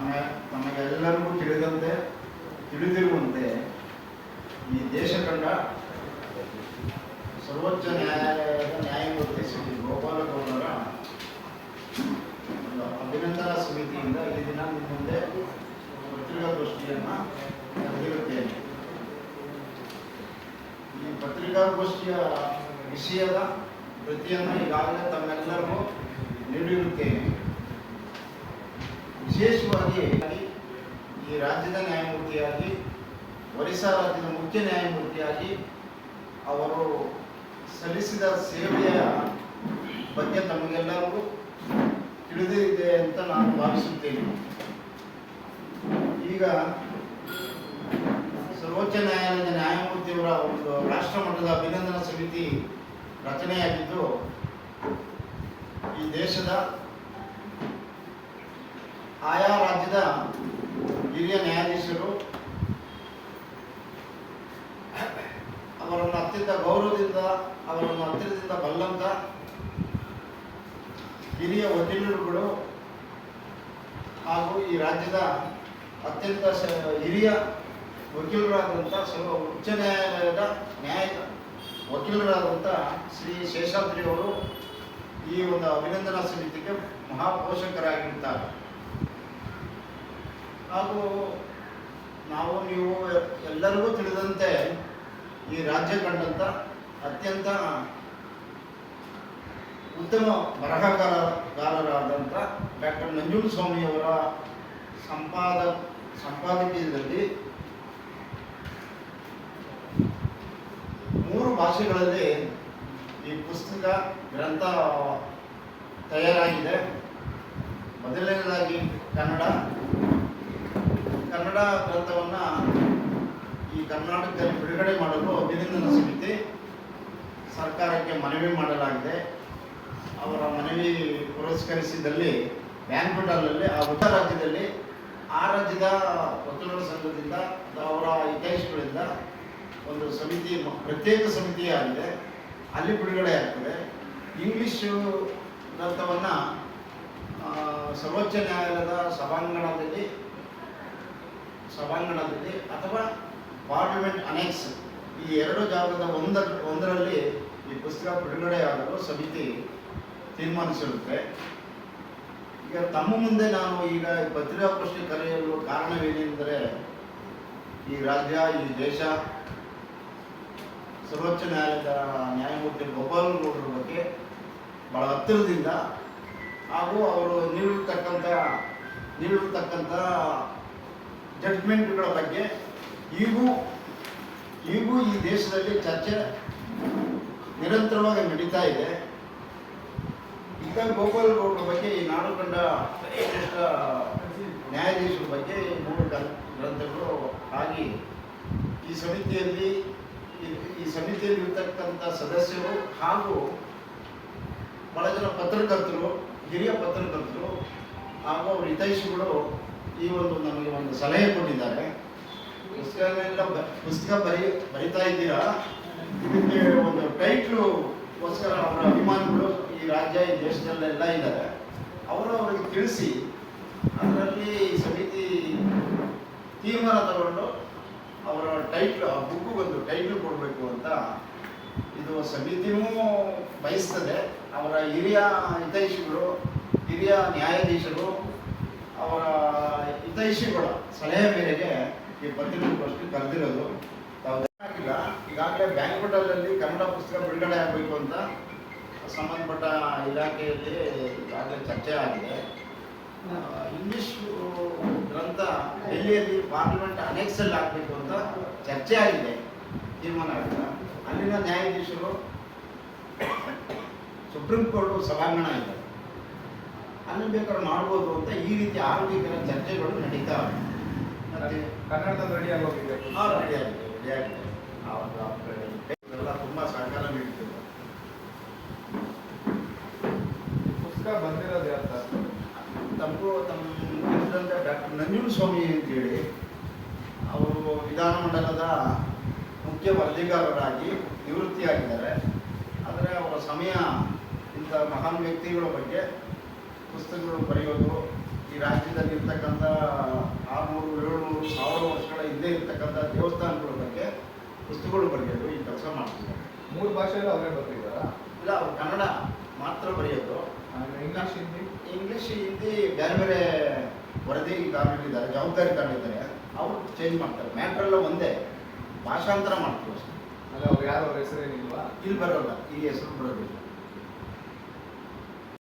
ತಮ್ಮ ತಮಗೆಲ್ಲರಿಗೂ ತಿಳಿದಂತೆ, ತಿಳಿದಿರುವಂತೆ ಈ ದೇಶ ಕಂಡ ಸರ್ವೋಚ್ಚ ನ್ಯಾಯಾಲಯದ ನ್ಯಾಯಮೂರ್ತಿ ಶ್ರೀ ಗೋಪಾಲಗೌಡರ ಅಭಿನಂದನಾ ಸಮಿತಿಯಿಂದ ಈ ದಿನ ನಿಮ್ಮ ಮುಂದೆ ಪತ್ರಿಕಾಗೋಷ್ಠಿಯನ್ನು ನಡೆದಿರುತ್ತೇನೆ. ಈ ಪತ್ರಿಕಾಗೋಷ್ಠಿಯ ವಿಷಯದ ಪ್ರತಿಯನ್ನು ಈಗಾಗಲೇ ತಮ್ಮೆಲ್ಲರಿಗೂ ನೀಡಿರುತ್ತೇನೆ. ವಿಶೇಷವಾಗಿ ಈ ರಾಜ್ಯದ ನ್ಯಾಯಮೂರ್ತಿಯಾಗಿ, ಒರಿಸ್ಸಾ ರಾಜ್ಯದ ಮುಖ್ಯ ನ್ಯಾಯಮೂರ್ತಿಯಾಗಿ ಅವರು ಸಲ್ಲಿಸಿದ ಸೇವೆಯ ಬಗ್ಗೆ ತಮಗೆಲ್ಲರಿಗೂ ತಿಳಿದಿದೆ ಅಂತ ನಾನು ಭಾವಿಸುತ್ತೇನೆ. ಈಗ ಸರ್ವೋಚ್ಚ ನ್ಯಾಯಾಲಯದ ನ್ಯಾಯಮೂರ್ತಿಯವರ ಒಂದು ರಾಷ್ಟ್ರ ಮಟ್ಟದ ಅಭಿನಂದನಾ ಸಮಿತಿ ರಚನೆಯಾಗಿದ್ದು, ಈ ದೇಶದ ಆಯಾ ರಾಜ್ಯದ ಹಿರಿಯ ನ್ಯಾಯಾಧೀಶರು ಅವರನ್ನು ಅತ್ಯಂತ ಗೌರವದಿಂದ, ಅವರನ್ನು ಹತ್ತಿರದಿಂದ ಬಲ್ಲಂತ ಹಿರಿಯ ವಕೀಲರುಗಳು ಹಾಗೂ ಈ ರಾಜ್ಯದ ಅತ್ಯಂತ ಹಿರಿಯ ವಕೀಲರಾದಂಥ ಸರ್ವ ಉಚ್ಚ ನ್ಯಾಯಾಲಯದ ನ್ಯಾಯ ವಕೀಲರಾದಂಥ ಶ್ರೀ ಶೇಷಾದ್ರಿ ಅವರು ಈ ಒಂದು ಅಭಿನಂದನಾ ಸಮಿತಿಗೆ ಮಹಾಪೋಷಕರಾಗಿರ್ತಾರೆ ಹಾಗೂ ನಾವು ನೀವು ಎಲ್ಲರಿಗೂ ತಿಳಿದಂತೆ ಈ ರಾಜ್ಯ ಕಂಡಂಥ ಅತ್ಯಂತ ಉತ್ತಮ ಬರಹಗಾರಗಾರರಾದಂಥ ಡಾಕ್ಟರ್ ನಂಜುಂಡಸ್ವಾಮಿಯವರ ಸಂಪಾದ ಸಂಪಾದಕೀಯದಲ್ಲಿ ಮೂರು ಭಾಷೆಗಳಲ್ಲಿ ಈ ಪುಸ್ತಕ ಗ್ರಂಥ ತಯಾರಾಗಿದೆ. ಮೊದಲನೇದಾಗಿ ಕನ್ನಡ ಕನ್ನಡ ಗ್ರಂಥವನ್ನು ಈ ಕರ್ನಾಟಕದಲ್ಲಿ ಬಿಡುಗಡೆ ಮಾಡಲು ಅಭಿನಂದನ ಸಮಿತಿ ಸರ್ಕಾರಕ್ಕೆ ಮನವಿ ಮಾಡಲಾಗಿದೆ. ಅವರ ಮನವಿ ಪುರಸ್ಕರಿಸಿದಲ್ಲಿ ಬ್ಯಾಂಕ್ವೆಟ್ ಹಾಲಲ್ಲಿ ಆ ಉತ್ತರ ರಾಜ್ಯದಲ್ಲಿ ಆ ರಾಜ್ಯದ ವಕೀಲರ ಸಂಘದಿಂದ ಅವರ ಹಿತೈಷಿಗಳಿಂದ ಒಂದು ಸಮಿತಿ, ಪ್ರತ್ಯೇಕ ಸಮಿತಿ ಆಗಿದೆ. ಅಲ್ಲಿ ಬಿಡುಗಡೆ ಆಗ್ತದೆ. ಇಂಗ್ಲಿಷು ಗ್ರಂಥವನ್ನು ಸರ್ವೋಚ್ಚ ನ್ಯಾಯಾಲಯದ ಸಭಾಂಗಣದಲ್ಲಿ ಸಭಾಂಗಣದಲ್ಲಿ ಅಥವಾ ಪಾರ್ಲಿಮೆಂಟ್ ಅನೆಕ್ಸ್ ಈ ಎರಡು ಜಾಗದ ಒಂದರ, ಒಂದರಲ್ಲಿ ಈ ಪುಸ್ತಕ ಬಿಡುಗಡೆಯಾಗಲು ಸಮಿತಿ ತೀರ್ಮಾನಿಸಿರುತ್ತೆ. ಈಗ ತಮ್ಮ ಮುಂದೆ ನಾನು ಈಗ ಪತ್ರಿಕಾಗೋಷ್ಠಿ ಕರೆಯಲು ಕಾರಣವೇನೆಂದರೆ, ಈ ರಾಜ್ಯ, ಈ ದೇಶ, ಸರ್ವೋಚ್ಚ ನ್ಯಾಯಾಲಯದ ನ್ಯಾಯಮೂರ್ತಿ ಗೋಪಾಲಗೌಡರ ಬಗ್ಗೆ ಬಹಳ ಹತ್ತಿರದಿಂದ ಹಾಗೂ ಅವರು ನೀಡಿರ್ತಕ್ಕಂಥ ನೀಡಿರ್ತಕ್ಕಂಥ ಜಡ್ಜ್ಮೆಂಟ್ಗಳ ಬಗ್ಗೆ ಈಗೂ ಈಗೂ ಈ ದೇಶದಲ್ಲಿ ಚರ್ಚೆ ನಿರಂತರವಾಗಿ ನಡೀತಾ ಇದೆ. ಈಗ ಗೋಪಾಲ್ ಗೌಡ್ರ ಬಗ್ಗೆ, ಈ ನಾಡು ಕಂಡ ನ್ಯಾಯಾಧೀಶರ ಬಗ್ಗೆ ಮೂರು ಗ್ರಂ- ಗ್ರಂಥಗಳು ಆಗಿ ಈ ಸಮಿತಿಯಲ್ಲಿ ಈ ಸಮಿತಿಯಲ್ಲಿ ಇರ್ತಕ್ಕಂಥ ಸದಸ್ಯರು ಹಾಗೂ ಬಹಳ ಜನ ಪತ್ರಕರ್ತರು, ಹಿರಿಯ ಪತ್ರಕರ್ತರು ಹಾಗೂ ಅವ್ರ ಹಿತೈಷಿಗಳು ಈ ಒಂದು ನಮಗೆ ಒಂದು ಸಲಹೆ ಕೊಟ್ಟಿದ್ದಾರೆ. ಪುಸ್ತಕನೆಲ್ಲ ಬ- ಪುಸ್ತಕ ಬರಿ, ಬರಿತಾ ಇದ್ದೀರಾ? ಇದಕ್ಕೆ ಒಂದು ಟೈಟ್ಲುಗೋಸ್ಕರ ಅವರ ಅಭಿಮಾನಿಗಳು ಈ ರಾಜ್ಯ, ಈ ದೇಶದಲ್ಲೆಲ್ಲ ಇದ್ದಾರೆ. ಅವರು ಅವರಿಗೆ ತಿಳಿಸಿ, ಅದರಲ್ಲಿ ಸಮಿತಿ ತೀರ್ಮಾನ ತಗೊಂಡು ಅವರ ಟೈಟ್ಲು, ಆ ಬುಕ್ಕು ಒಂದು ಟೈಟ್ಲ್ ಕೊಡಬೇಕು ಅಂತ ಇದು ಸಮಿತಿನೂ ಬಯಸ್ತದೆ. ಅವರ ಹಿರಿಯ ಹಿತೈಷಿಗಳು, ಹಿರಿಯ ನ್ಯಾಯಾಧೀಶರು ಅವರ ಹಿತೈಷಿಗಳ ಸಲಹೆ ಮೇರೆಗೆ ಈ ಪತ್ರಿಕಾಗೋಷ್ಠಿ ಕರೆದಿರೋದು. ಆಗಿಲ್ಲ ಈಗಾಗಲೇ ಬ್ಯಾಂಕ್ವೆಟಲ್ಲಿ ಕನ್ನಡ ಪುಸ್ತಕ ಬಿಡುಗಡೆ ಆಗಬೇಕು ಅಂತ ಸಂಬಂಧಪಟ್ಟ ಇಲಾಖೆಯಲ್ಲಿ ಈಗಾಗಲೇ ಚರ್ಚೆ ಆಗಿದೆ. ಇಂಗ್ಲಿಷ್ ಗ್ರಂಥ ಡೆಲ್ಲಿಯಲ್ಲಿ ಪಾರ್ಲಿಮೆಂಟ್ ಅನೆಕ್ಸಲ್ಲಿ ಆಗಬೇಕು ಅಂತ ಚರ್ಚೆ ಆಗಿದೆ. ತೀರ್ಮಾನ ಆಗಿದೆ. ಅಲ್ಲಿನ ನ್ಯಾಯಾಧೀಶರು ಸುಪ್ರೀಂ ಕೋರ್ಟ್ ಸಭಾಂಗಣ ಇದೆ. ಅಲ್ಲಿ ಬೇಕಾದ್ರೆ ಮಾಡ್ಬೋದು ಅಂತ ಈ ರೀತಿ ಆರೋಗ್ಯಕರ ಚರ್ಚೆಗಳು ನಡೀತಾ ಮತ್ತೆ ಕನ್ನಡದಲ್ಲಿ ರೆಡಿ ಆಗೋಗಿದೆ. ಆ, ರೆಡಿ ಆಗಿದೆ ರೆಡಿ ಆಗಿದೆ. ಆ ಒಂದು ಎಲ್ಲ ತುಂಬ ಸಹಕಾರ ನೀಡ್ತಿದ್ದಾರೆ ಪುಸ್ತಕ ಬಂದಿರೋದು ಯಾರು ತಮಗೂ ತಮ್ಮ ಡಾಕ್ಟರ್ ನಂಜುಂಡಸ್ವಾಮಿ ಅಂತೇಳಿ ಅವರು ವಿಧಾನಮಂಡಲದ ಮುಖ್ಯ ವರದಿಗಾರರಾಗಿ ನಿವೃತ್ತಿಯಾಗಿದ್ದಾರೆ. ಆದರೆ ಅವರ ಸಮಯ ಇಂಥ ಮಹಾನ್ ವ್ಯಕ್ತಿಗಳ ಬಗ್ಗೆ ಪುಸ್ತಕಗಳು ಬರೆಯೋದು ಈ ರಾಜ್ಯದಲ್ಲಿ ಇರ್ತಕ್ಕಂಥ ಆರುನೂರು ಏಳ್ನೂರು ಸಾವಿರ ವರ್ಷಗಳ ಹಿಂದೆ ಇರ್ತಕ್ಕಂಥ ದೇವಸ್ಥಾನಗಳ ಬಗ್ಗೆ ಪುಸ್ತಕಗಳು ಬರೆಯೋದು ಈ ಕೆಲಸ ಮಾಡ್ತಿದ್ದಾರೆ. ಮೂರು ಭಾಷೆಯಲ್ಲಿ ಅವರೇ ಬರ್ತಿದ್ದಾರಾ? ಇಲ್ಲ ಅವ್ರು ಕನ್ನಡ ಮಾತ್ರ ಬರೆಯೋದು. ಇಂಗ್ಲೀಷ್ ಹಿಂದಿ ಇಂಗ್ಲೀಷ್ ಹಿಂದಿ ಬೇರೆ ಬೇರೆ ವರದಿ ಕಾರಣಿದ್ದಾರೆ ಜವಾಬ್ದಾರಿ ಜವಾಬ್ದಾರಿಗಾರರಿದ್ದಾರೆ ಅವರು ಚೇಂಜ್ ಮಾಡ್ತಾರೆ. ಮ್ಯಾಟ್ರೆಲ್ಲ ಒಂದೇ. ಭಾಷಾಂತರ ಮಾಡ್ತೀವಿ ಅಷ್ಟೇ. ಅಲ್ಲ ಅವ್ರು ಯಾರು ಅವ್ರ ಹೆಸರೇನಿಲ್ವಾ? ಇಲ್ಲಿ ಬರೋಲ್ಲ ಈ ಹೆಸರು ಬರೋದಿಲ್ಲ